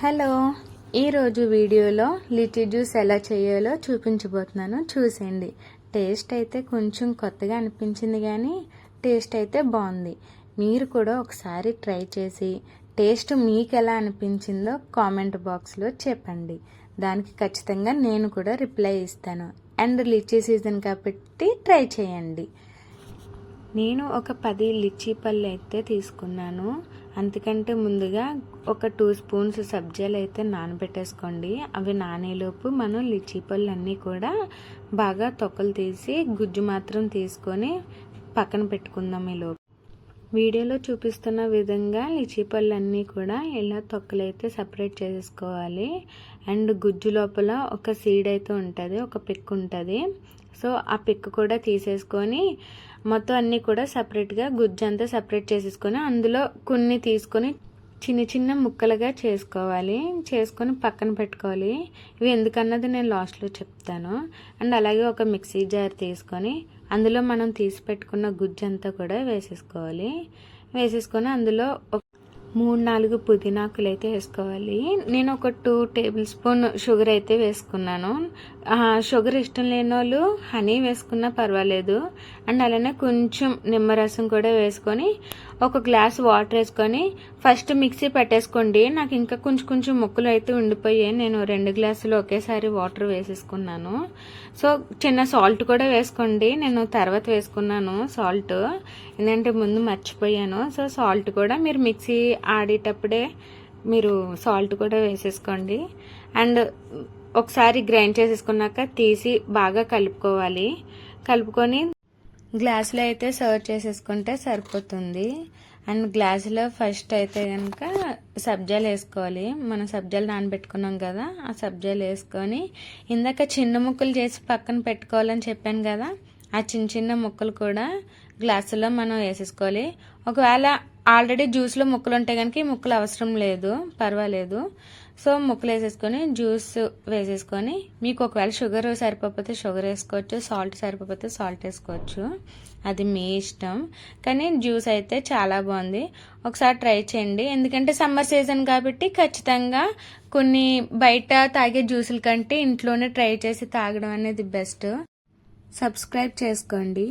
Hello. ఈరోజు వీడియోలో lychee juice ఎలా చేయాలో చూపించబోతున్నాను. చూసేయండి. టేస్ట్ అయితే కొంచెం కొత్తగా అనిపించింది కానీ టేస్ట్ అయితే బాగుంది. మీరు కూడా ఒకసారి ట్రై చేసి టేస్ట్ మీకు ఎలా అనిపించిందో కామెంట్ బాక్స్లో చెప్పండి. దానికి ఖచ్చితంగా నేను కూడా రిప్లై ఇస్తాను. అండ్ లిచీ సీజన్ కాబట్టి ట్రై చేయండి. నేను ఒక పది లిచ్చీ పళ్ళు అయితే తీసుకున్నాను. అంతకంటే ముందుగా ఒక టూ స్పూన్స్ సబ్జీలు అయితే నానబెట్టేసుకోండి. అవి నానేలోపు మనం లిచ్చీ పళ్ళు అన్నీ కూడా బాగా తొక్కలు తీసి గుజ్జు మాత్రం తీసుకొని పక్కన పెట్టుకుందాం ఈలోపు వీడియోలో చూపిస్తున్న విధంగా లిచీ పళ్ళు అన్నీ కూడా ఇలా తొక్కలు అయితే సపరేట్ చేసేసుకోవాలి అండ్ గుజ్జు లోపల ఒక సీడ్ అయితే ఉంటుంది ఒక పిక్ ఉంటుంది. సో ఆ పిక్ కూడా తీసేసుకొని మొత్తం అన్నీ కూడా సపరేట్గా గుజ్జు అంతా సపరేట్ చేసేసుకొని అందులో కొన్ని తీసుకొని చిన్న చిన్న ముక్కలుగా చేసుకోవాలి చేసుకొని పక్కన పెట్టుకోవాలి. ఇవి ఎందుకన్నది నేను లాస్ట్లో చెప్తాను. అండ్ అలాగే ఒక మిక్సీ జార్ తీసుకొని అందులో మనం తీసి పెట్టుకున్న గుజ్జు అంతా కూడా వేసేసుకోవాలి. వేసేసుకొని అందులో మూడు నాలుగు పుదీనాకులు అయితే వేసుకోవాలి. నేను ఒక టూ టేబుల్ స్పూన్ షుగర్ అయితే వేసుకున్నాను. షుగర్ ఇష్టం లేని వాళ్ళు హనీ వేసుకున్నా పర్వాలేదు. అండ్ అలానే కొంచెం నిమ్మరసం కూడా వేసుకొని ఒక గ్లాస్ వాటర్ వేసుకొని ఫస్ట్ మిక్సీ పెట్టేసుకోండి. నాకు ఇంకా కొంచెం కొంచెం ముక్కలు అయితే ఉండిపోయాయి. నేను రెండు గ్లాసులు ఒకేసారి వాటర్ వేసేసుకున్నాను. సో చిన్న సాల్ట్ కూడా వేసుకోండి. నేను తర్వాత వేసుకున్నాను సాల్ట్. ఎందుకంటే ముందు మర్చిపోయాను. సో సాల్ట్ కూడా మీరు మిక్సీ ఆడేటప్పుడే మీరు సాల్ట్ కూడా వేసేసుకోండి. అండ్ ఒకసారి గ్రైండ్ చేసేసుకున్నాక తీసి బాగా కలుపుకోవాలి. కలుపుకొని గ్లాసులో అయితే సర్వ్ చేసేసుకుంటే సరిపోతుంది. అండ్ గ్లాసులో ఫస్ట్ అయితే కనుక సబ్జాలు వేసుకోవాలి. మనం సబ్జాలు నానబెట్టుకున్నాం కదా ఆ సబ్జాలు వేసుకొని ఇందాక చిన్న ముక్కలు చేసి పక్కన పెట్టుకోవాలని చెప్పాను కదా ఆ చిన్న చిన్న ముక్కలు కూడా గ్లాసులో మనం వేసేసుకోవాలి. ఒకవేళ ఆల్రెడీ జ్యూస్లో ముక్కలు ఉంటాయి కనుక ఈ ముక్కలు అవసరం లేదు పర్వాలేదు. సో ముక్కలు వేసేసుకొని జ్యూస్ వేసేసుకొని మీకు ఒకవేళ షుగర్ సరిపోతే షుగర్ వేసుకోవచ్చు సాల్ట్ సరిపోతే సాల్ట్ వేసుకోవచ్చు. అది మీ ఇష్టం. కానీ జ్యూస్ అయితే చాలా బాగుంది. ఒకసారి ట్రై చేయండి. ఎందుకంటే సమ్మర్ సీజన్ కాబట్టి ఖచ్చితంగా కొన్ని బయట తాగే జ్యూసుల కంటే ఇంట్లోనే ట్రై చేసి తాగడం అనేది బెస్ట్. సబ్స్క్రైబ్ చేసుకోండి.